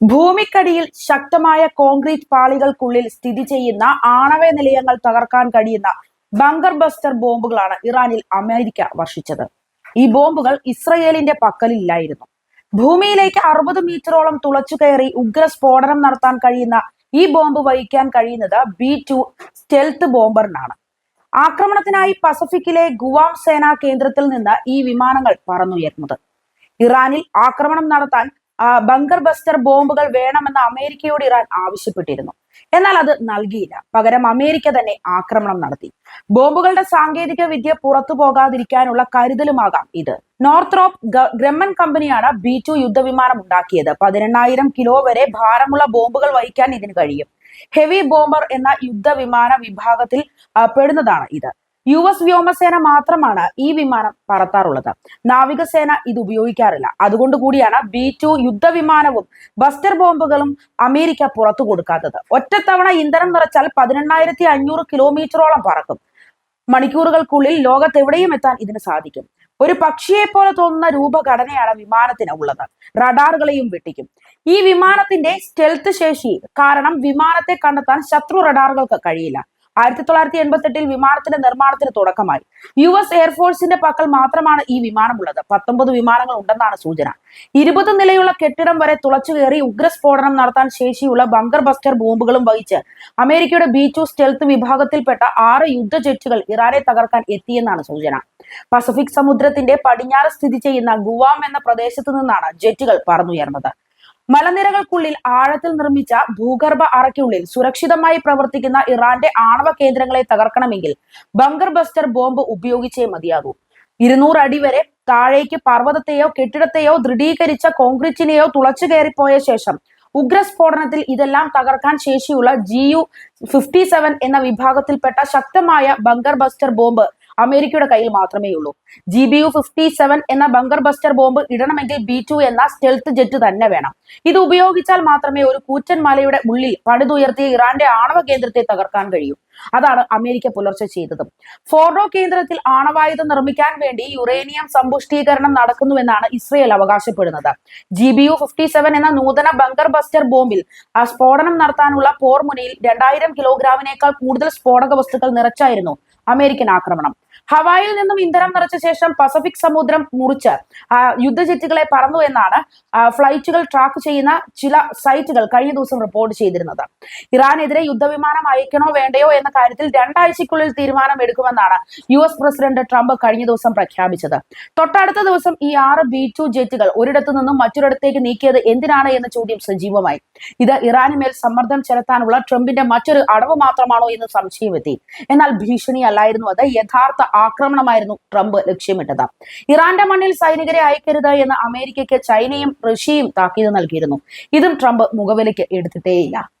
ഭൂമിക്കടിയിൽ ശക്തമായ കോൺക്രീറ്റ് പാളികൾക്കുള്ളിൽ സ്ഥിതി ചെയ്യുന്ന ആണവ നിലയങ്ങൾ തകർക്കാൻ കഴിയുന്ന ബങ്കർ ബസ്റ്റർ ബോംബുകളാണ് ഇറാനിൽ അമേരിക്ക വർഷിച്ചത്. ഈ ബോംബുകൾ ഇസ്രയേലിന്റെ പക്കലില്ലായിരുന്നു ഭൂമിയിലേക്ക് അറുപത് മീറ്ററോളം തുളച്ചു കയറി ഉഗ്ര സ്ഫോടനം നടത്താൻ കഴിയുന്ന ഈ ബോംബ് വഹിക്കാൻ കഴിയുന്നത് ബി ടു സ്റ്റെൽത്ത് ബോംബറിനാണ്. ആക്രമണത്തിനായി പസഫിക്കിലെ ഗുവാം സേനാ കേന്ദ്രത്തിൽ നിന്ന് ഈ വിമാനങ്ങൾ പറന്നുയർന്നത് ഇറാനിൽ ആക്രമണം നടത്താൻ ബങ്കർ ബസ്റ്റർ ബോംബുകൾ വേണമെന്ന് അമേരിക്കയോട് ഇറാൻ ആവശ്യപ്പെട്ടിരുന്നു. എന്നാൽ അത് നൽകിയില്ല. പകരം അമേരിക്ക തന്നെ ആക്രമണം നടത്തി. ബോംബുകളുടെ സാങ്കേതിക വിദ്യ പുറത്തു പോകാതിരിക്കാനുള്ള കരുതലുമാകാം ഇത്. നോർത്രോപ്പ് ഗ്രമ്മൻ കമ്പനിയാണ് ബി ടു യുദ്ധവിമാനം ഉണ്ടാക്കിയത്. പതിനെണ്ണായിരം കിലോ വരെ ഭാരമുള്ള ബോംബുകൾ വഹിക്കാൻ ഇതിന് കഴിയും. ഹെവി ബോംബർ എന്ന യുദ്ധവിമാന വിഭാഗത്തിൽ പെടുന്നതാണ് ഇത്. യു എസ് വ്യോമസേന മാത്രമാണ് ഈ വിമാനം പറത്താറുള്ളത്. നാവികസേന ഇത് ഉപയോഗിക്കാറില്ല. അതുകൊണ്ട് കൂടിയാണ് ബി ടു യുദ്ധവിമാനവും ബസ്റ്റർ ബോംബുകളും അമേരിക്ക പുറത്തു കൊടുക്കാത്തത്. ഒറ്റത്തവണ ഇന്ധനം നിറച്ചാൽ പതിനെണ്ണായിരത്തി അഞ്ഞൂറ് കിലോമീറ്ററോളം പറക്കും. മണിക്കൂറുകൾക്കുള്ളിൽ ലോകത്തെവിടെയും എത്താൻ ഇതിന് സാധിക്കും. ഒരു പക്ഷിയെ പോലെ തോന്നുന്ന രൂപഘടനയാണ് വിമാനത്തിന് ഉള്ളത്. റഡാറുകളെയും വെട്ടിക്കും. ഈ വിമാനത്തിന്റെ സ്റ്റെൽത്ത് ശേഷി കാരണം വിമാനത്തെ കണ്ടെത്താൻ ശത്രു റഡാറുകൾക്ക് കഴിയില്ല. ആയിരത്തി തൊള്ളായിരത്തി എൺപത്തി എട്ടിൽ വിമാനത്തിന്റെ നിർമ്മാണത്തിന് തുടക്കമായി. യു എസ് എയർഫോഴ്സിന്റെ പക്കൽ മാത്രമാണ് ഈ വിമാനമുള്ളത്. പത്തൊമ്പത് വിമാനങ്ങൾ ഉണ്ടെന്നാണ് സൂചന. ഇരുപത് നിലയുള്ള കെട്ടിടം വരെ തുളച്ചു കയറി ഉഗ്രസ്ഫോടനം നടത്താൻ ശേഷിയുള്ള ബങ്കർ ബസ്റ്റർ ബോംബുകളും വഹിച്ച് അമേരിക്കയുടെ ബി ടു സ്റ്റെൽത്ത് വിഭാഗത്തിൽപ്പെട്ട ആറ് യുദ്ധ ജെറ്റുകൾ ഇറാനെ തകർക്കാൻ എത്തിയെന്നാണ് സൂചന. പസഫിക് സമുദ്രത്തിന്റെ പടിഞ്ഞാറ് സ്ഥിതി ചെയ്യുന്ന ഗുവാം എന്ന പ്രദേശത്തു നിന്നാണ് ജെറ്റുകൾ പറന്നുയർന്നത്. മലനിരകൾക്കുള്ളിൽ ആഴത്തിൽ നിർമ്മിച്ച ഭൂഗർഭ അറയ്ക്കുള്ളിൽ സുരക്ഷിതമായി പ്രവർത്തിക്കുന്ന ഇറാന്റെ ആണവ കേന്ദ്രങ്ങളെ തകർക്കണമെങ്കിൽ ബങ്കർ ബസ്റ്റർ ബോംബ് ഉപയോഗിച്ചേ മതിയാകൂ. ഇരുന്നൂറ് അടി വരെ താഴേക്ക് പർവതത്തെയോ കെട്ടിടത്തെയോ ദൃഢീകരിച്ച കോൺക്രീറ്റിനെയോ തുളച്ചു കയറിപ്പോയ ശേഷം ഉഗ്രസ്ഫോടനത്തിൽ ഇതെല്ലാം തകർക്കാൻ ശേഷിയുള്ള ജി യു ഫിഫ്റ്റി സെവൻ എന്ന വിഭാഗത്തിൽപ്പെട്ട ശക്തമായ ബങ്കർ ബസ്റ്റർ ബോംബ് അമേരിക്കയുടെ കയ്യിൽ മാത്രമേ ഉള്ളൂ G B U fifty seven എന്ന ബങ്കർ ബസ്റ്റർ ബോംബ് ഇടണമെങ്കിൽ ബി ടു എന്ന സ്റ്റെൽത്ത് ജെറ്റ് തന്നെ വേണം. ഇത് ഉപയോഗിച്ചാൽ മാത്രമേ ഒരു കൂറ്റൻ മലയുടെ ഉള്ളിൽ പണിതുയർത്തിയ ഇറാന്റെ ആണവ കേന്ദ്രത്തെ തകർക്കാൻ കഴിയൂ. അതാണ് അമേരിക്ക പുലർച്ചെ ചെയ്തത്. ഫോർഡോ കേന്ദ്രത്തിൽ ആണവായുധം നിർമ്മിക്കാൻ വേണ്ടി യുറേനിയം സമ്പുഷ്ടീകരണം നടക്കുന്നുവെന്നാണ് ഇസ്രയേൽ അവകാശപ്പെടുന്നത്. G B U fifty seven എന്ന നൂതന ബങ്കർ ബസ്റ്റർ ബോംബിൽ ആ സ്ഫോടനം നടത്താനുള്ള പോർമുനയിൽ രണ്ടായിരം കിലോഗ്രാമിനേക്കാൾ കൂടുതൽ സ്ഫോടക വസ്തുക്കൾ നിറച്ചായിരുന്നു അമേരിക്കൻ ആക്രമണം. ഹവായിൽ നിന്നും ഇന്ധനം നിറച്ച ശേഷം പസഫിക് സമുദ്രം മുറിച്ച് യുദ്ധജെറ്റുകളെ പറന്നു എന്നാണ് ഫ്ലൈറ്റുകൾ ട്രാക്ക് ചെയ്യുന്ന ചില സൈറ്റുകൾ കഴിഞ്ഞ ദിവസം റിപ്പോർട്ട് ചെയ്തിരുന്നത്. ഇറാനെതിരെ യുദ്ധവിമാനം അയക്കണോ വേണ്ടയോ എന്ന കാര്യത്തിൽ രണ്ടാഴ്ചയ്ക്കുള്ളിൽ തീരുമാനം എടുക്കുമെന്നാണ് യു എസ് പ്രസിഡന്റ് ട്രംപ് കഴിഞ്ഞ ദിവസം പ്രഖ്യാപിച്ചത്. തൊട്ടടുത്ത ദിവസം ഈ ആറ് ബി ടു ജെറ്റുകൾ ഒരിടത്തു നിന്നും മറ്റൊരിടത്തേക്ക് നീക്കിയത് എന്തിനാണ് എന്ന ചോദ്യം സജീവമായി. ഇത് ഇറാന് മേൽ സമ്മർദ്ദം ചെലുത്താനുള്ള ട്രംപിന്റെ മറ്റൊരു അടവ് മാത്രമാണോ എന്ന് സംശയമെത്തി. എന്നാൽ ഭീഷണിയല്ലായിരുന്നു അത്. യഥാർത്ഥ ആക്രമണമായിരുന്നു ട്രംപ് ലക്ഷ്യമിട്ടത്. ഇറാന്റെ മണ്ണിൽ സൈനികരെ അയക്കരുത് എന്ന് അമേരിക്കയ്ക്ക് ചൈനയും റഷ്യയും താക്കീത് നൽകിയിരുന്നു. ഇതും ട്രംപ് മുഖവിലയ്ക്ക് എടുത്തിട്ടേയില്ല.